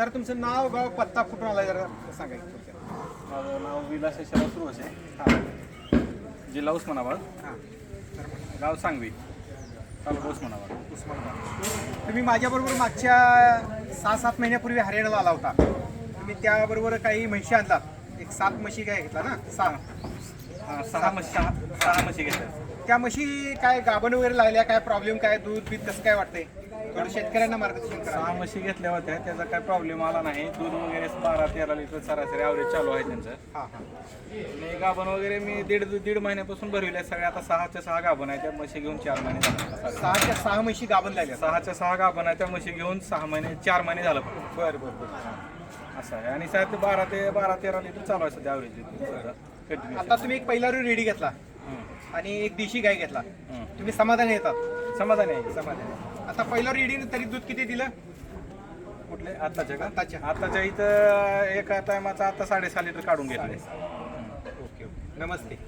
जरा तुमचं नाव गाव पत्ता कुठून आला जरा सांगायचं माझं नाव विलास यशवंत सुरवस. आहे हां. जिल्हा उस्मानाबाद. हां. गाव सांगवी. तालुका उस्मानाबाद. उस्मानाबाद. तुम्ही माझ्याबरोबर मागच्या सहा सात महिन्यापूर्वी हरियाणाला आला होता. तुम्ही त्याबरोबर काही म्हशी आणलात एक सात म्हशी काय घेतला ना? सहा. सहा म्हशी. सहा सहा म्हशी घेतात त्या म्हशी काय गाभण वगैरे लागल्या? काय प्रॉब्लेम काय दूध बीत कसं काय वाटतंय? थोडं शेतकऱ्यांना मार्गदर्शन सहा करा म्हशी घेतल्या होत्या. त्याचा काय प्रॉब्लेम आला नाही. दूध वगैरे बारा तेरा लिटर सरासरी ॲव्हरेज चालू आहे त्यांचं. हां हां. आणि गाभण वगैरे मी दीड दीड महिन्यापासून भरविले सगळे आता सहाच्या सहा गाभण आहे त्या म्हशी घेऊन चार महिने झाले. सहाच्या सहा म्हशी गाभण लागल्या. सहाच्या सहा गाभण आहे त्या म्हशी घेऊन सहा महिने चार महिने झालं. बरं बरं बरं. असं आहे. आणि साहेब ते बारा ते बारा तेरा लिटर चालू आहे सध्या ॲव्हरेज आता तुम्ही एक पहिला रेडी घेतला. आणि एक देशी गाय घेतला. तुम्ही समाधानी येतात. समाधानी आहे. समाधानी आता पहिला रेडी तरी दूध किती दिलं? कुठले? आताच्या का? आताच्या. आताच्या इथं एका टायमाचा आता साडेसहा लिटर काढून घेतले. Okay okay. नमस्ते.